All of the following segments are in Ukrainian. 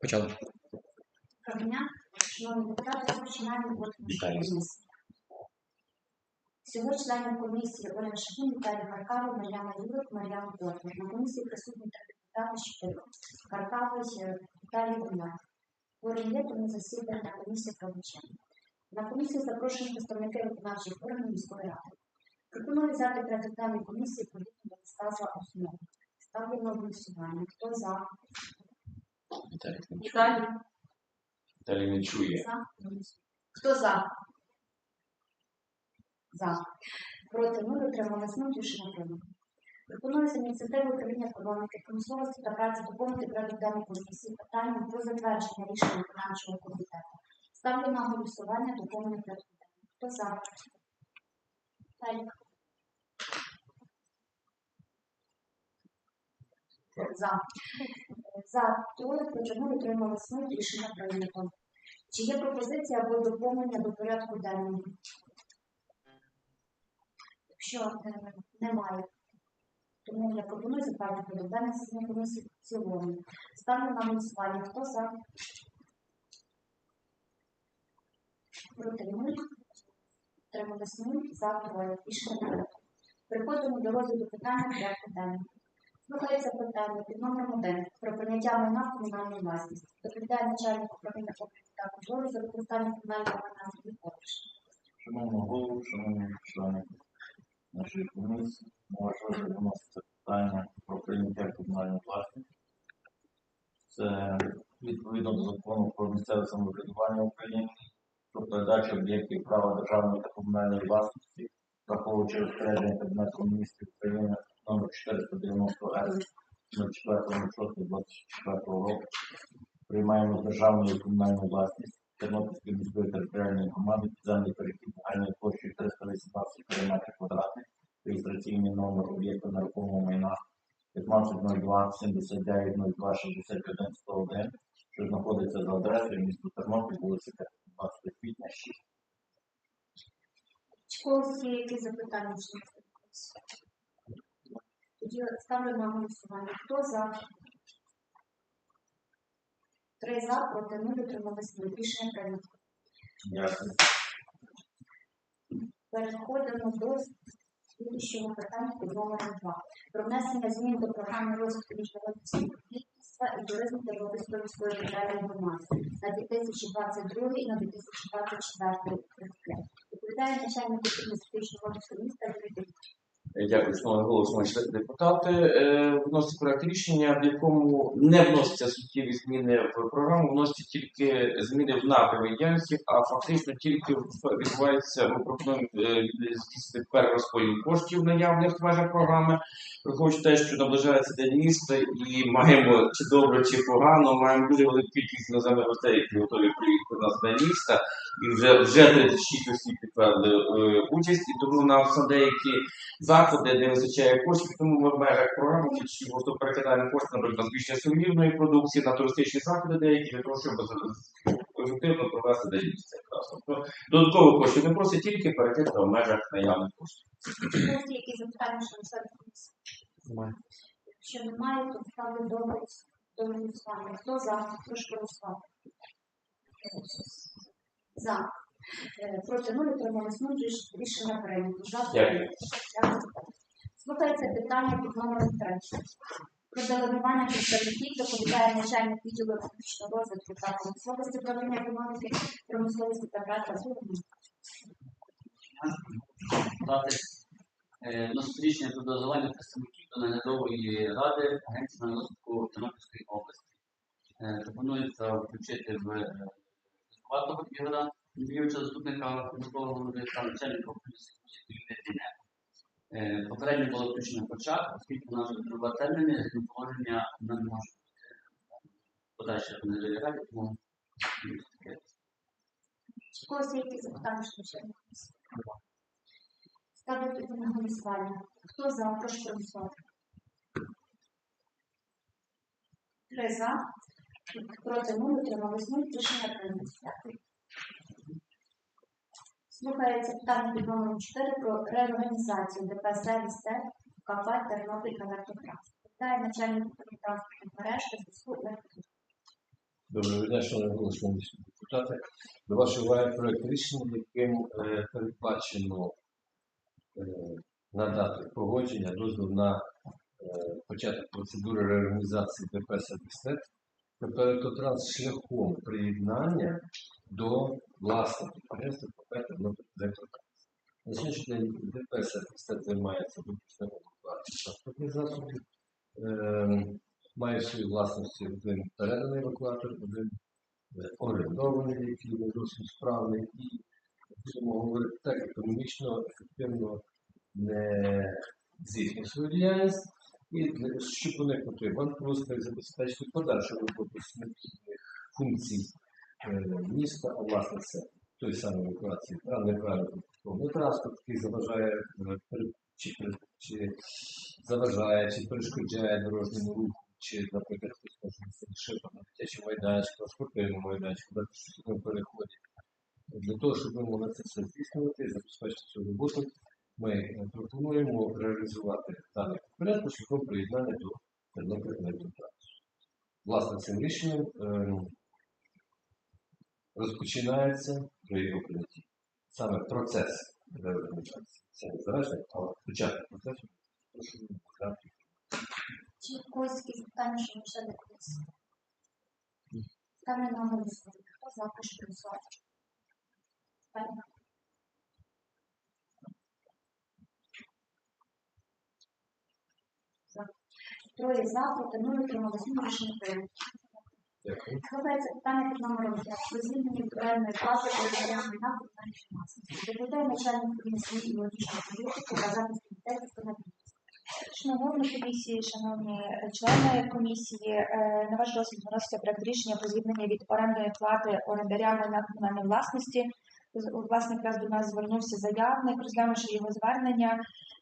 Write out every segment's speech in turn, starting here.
Почали. Доброго дня, шановні депутати, починаємо роботу комісії. Всього членів комісії Оля Шахін, Віталій Харкавий, Мар'яна Юрик, Мар'яна Ботвар. На комісії присутні три депутати Шпило, Харкавий, е, Віталій Гумят. Хворий є, тому засідання комісії проведено. На комісію запрошені представники виконавчих органів міської ради. Пропоную взяти порядок комісії до листа основу. Ставлю на голосування. Хто за? Віталій. Віталій. Віталій не чує. За. Хто за? За. Проти нуль утрималась нуль, рішення прийнято. Пропонується ініціативу управління економіки, промисловості та праці доповнити порядок денний комісії питанням про затвердження рішення виконавчого комітету. Ставлю на голосування доповнення порядку денного. Хто за? Талік. За. За. Троє проти нуль утрималась нуль, рішення прийнято. Чи є пропозиція або доповнення до порядку денного? Якщо е, немає, тому я пропоную затвердити порядок денний засідання комісії в цілому. Ставлю на голосування. Хто за? Проти нуль. Трималось нуль. За троє. Рішення прийнято. Переходимо до розгляду питання порядку денного. Слухається питання під номером 1 про прийняття майна в комунальну власність. Доповідає начальник управління області та контролю за використання комунального майна Сергій Ковриш. Шановного голову, шановні члени нашої комісії, можливо виносити питання про прийняття комунальної власності. Це відповідно до закону про місцеве самоврядування України, про передачу об'єктів права державної та комунальної власності, враховуючи розпорядження Кабінету міністрів України номер 490 С 04.06.24 року. Приймаємо державну і комунальну власність Тернопільської міської територіальної громади підземний перехід загальною площею 318 метрів квадратних, реєстраційний номер об'єкту нерухомого майна 1502 79 02 61 101, що знаходиться за адресою місто Тернопіль, вулиця 20 квітня 6. Чи є якісь запитання? Тоді ставлю на голосування. Хто за? Три за, проти нуль, утрималось нуль. Рішення прийнято. Дякую. Переходимо до слідчого питання під номером 2. Про внесення змін до програми розвитку міжнародного співробітництва і туризму Тернопільської міської територіальної громади на 2022 і на 2024 роки. Відповідає начальник розвитку міста Юрій. Дякую, шановний голос, шановні депутати. Е, Вноситься проект рішення, в якому не вносяться суттєві зміни в програму, вносяться тільки зміни в напрямі діяльності, а фактично тільки відбувається, ми пропонуємо е, здійснити перерозподіл коштів наявних в межах програми, враховуючи те, що наближається день міста і маємо чи добре, чи погано, маємо дуже велику кількість іноземних гостей, які готові приїхати до нас до міста, і вже вже 36 осіб підтвердили е, участь, і тому на все деякі заходи, не вистачає коштів, тому ми в межах програми просто перекидаємо кошти, наприклад, на збільшення сувенірної продукції, на туристичні заходи деякі, для того, щоб ефективно провести місця. якраз. Тобто додаткових коштів не просить тільки перекидати в межах наявних коштів. Якісь запитання щодо члени комісії? Якщо немає, то ставлю до голосування. Хто за? Прошу голосувати. За. Нуль. Ріш- Рішення прийнято. Дякую. Слухається питання під номером 3. Про делегування представників доповідає начальник відділу економічного розвитку та промисловості управління економіки, промисловості та праці. дати е, про дозування представників до наглядової ради Агенції на розвитку Тернопільської області. Е, Пропонується включити в е, Ігора Андрійовича, заступника міського голови та начальника управління Е, Попередньо було включено початок, оскільки нас вже два терміни, з положення не може бути подальше в наглядовій раді, тому таке. Чи когось є якісь запитання щодо комісії? Ставлю тоді на голосування. Хто за? Прошу проголосувати. Три за. Проти нуль, утримались нуль. Рішення прийнято. Дякую. Слухається питання під номером 4 про реорганізацію ДП «Сервіс Тек» КП Тернопіль Електротранс. Питає начальник управління транспортних мереж та зв'язку електротранспорту. Доброго дня, шановні депутати. До вашої уваги проект рішення, яким е, передбачено е, надати погодження, дозвіл на е, початок процедури реорганізації ДП «Сервістет» КП «Автотранс» шляхом приєднання до власних підприємств КП «Електротранс». На сьогоднішній день ДП «Сервістет» займається виключно транспортних засобів. Має в своїй власності один переданий евакуатор, один е, орендований, який не зовсім справний, і будемо говорити так, економічно, ефективно не здійснює свою діяльність, і щоб уникнути банкрутства і забезпечити подальшу роботу необхідних функцій міста, а власне це той самий евакуації, а неправильно транспорт, який заважає е, чи, чи заважає, чи перешкоджає дорожньому руху, чи, наприклад, хтось може шипа на дитячому майданчику, спортивному майданчику, на переході. Для того, щоб ми могли це все здійснювати і забезпечити цю роботу, ми е, пропонуємо реалізувати даний порядку шляхом приєднання до Тернопіль електротрансу. Власне, цим рішенням ем, розпочинається при його прийнятті саме процес реорганізації. Це не завершення, але початок процесу. Прошу дати Чи когось якісь питання, що ми ще не комісії? Ставлю на голосування. Хто за, прошу голосувати. Питання? Троє за, проти нуль, утрималось нуль, рішення прийнято. Складається питання під номером 5. Про звільнення відповідальної плати передання майна комунальної власності. Доповідає начальник комісії і логічної політики та захисту дітей студентів. Шановні шановні члени комісії, е, на ваш розгляд вноситься проект рішення про звільнення від орендної плати орендаря майна комунальної власності. Власне, якраз до нас звернувся заявник, розглянувши його звернення.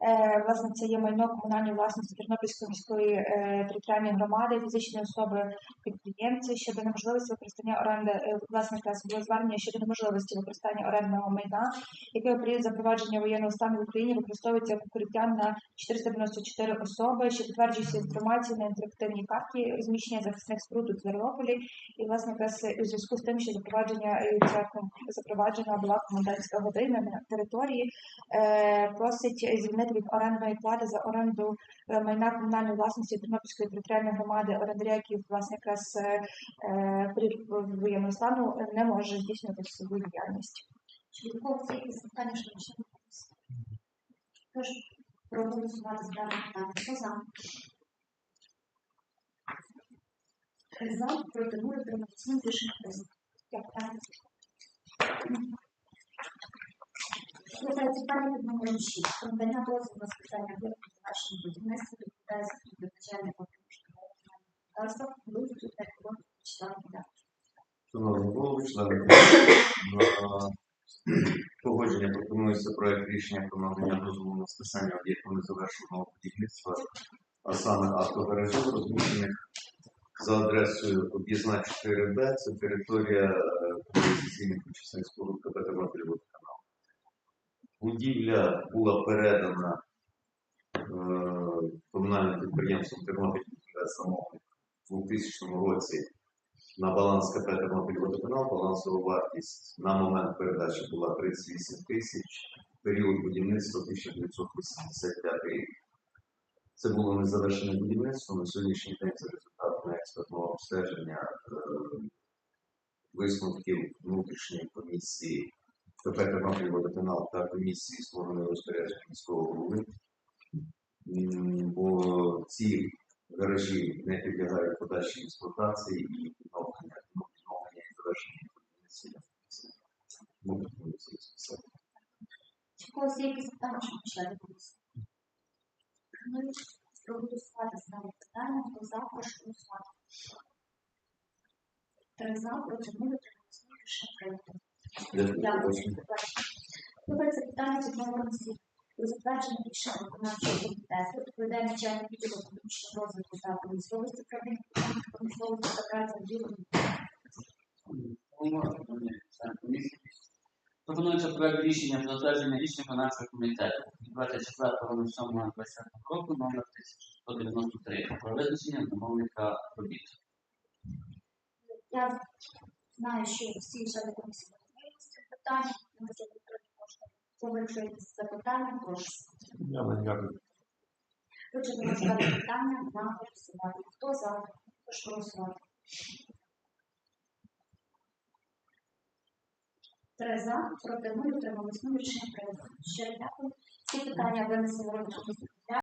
Е, Власне, це є майно комунальної власності Тернопільської міської е, територіальної громади, фізичної особи підприємці щодо неможливості використання оренди. е, Власне, було звернення щодо неможливості використання орендного майна, яке у період запровадження воєнного стану в Україні використовується як укриття на 494 особи, що підтверджується інформацією на інтерактивній карті розміщення захисних споруд у Твердополі. І власне якраз у зв'язку з тим, що запровадження е, запроваджена була комендантська година на території, е, просить звільнити від орендної плати за оренду е, майна комунальної власності Тернопільської територіальної громади, орендаря, який власне якраз е, при воєнного стану не може здійснювати свою діяльність. Чи когось є якісь? Проголосувати за питання. Хто за? За, проти утрималось рішення. Дякую. Питання під номером 6. Про надання дозволу на спеціальне об'єкту завершення будівництва відповідає за начальника господарства, вигляду та екології числа Шановні голови, члени комісії, на погодження пропонується проект рішення про надання дозволу на списання об'єкту незавершеного будівництва, а саме автогаражів, розміщених за адресою об'їзна 4Б, це територія інвестиційних очисних споруд КП Тернопільводоканал. Будівля була передана е, комунальним підприємством Тернопіль самого у 2000 році на баланс КП Тернопільводоканал балансова вартість на момент передачі була 38 тисяч, період будівництва 1985 рік. Це було незавершене будівництво. На сьогоднішній день це результатами експертного обстеження е, висновків внутрішньої комісії КП Тернопільводоканал та комісії створеної розпорядження міського голови. Бо ці гаражі не підлягають подальшій експлуатації і відновлення, відновлення і завершення будівництва. Чи когось є якісь питання, що не комісії? Ну, проголосувати за дане питання, хто за, прошу голосувати. Три за, проти нуль, утрималось рішення прийнято. Дякую. Добре, це питання під номером 7. Про затвердження рішення виконавчого комітету відповідає начальник відділу економічного розвитку та промисловості управління економіки, промисловості та праці відділу Пропонується проект рішення про затвердження рішення виконавчого комітету від 24.07.2020 року номер 1193 про визначення замовника робіт. Я знаю, що всі члени комісії з цим питанням. Ми це підтримуємо кожного. Коли запитання, прошу. Я вам дякую. Отже, ми розглядаємо питання на голосування. Хто за? Прошу голосувати. Три за, проти нуль, утримались нуль, рішення прийнято. Ще дякую. Всі питання винесені в робочу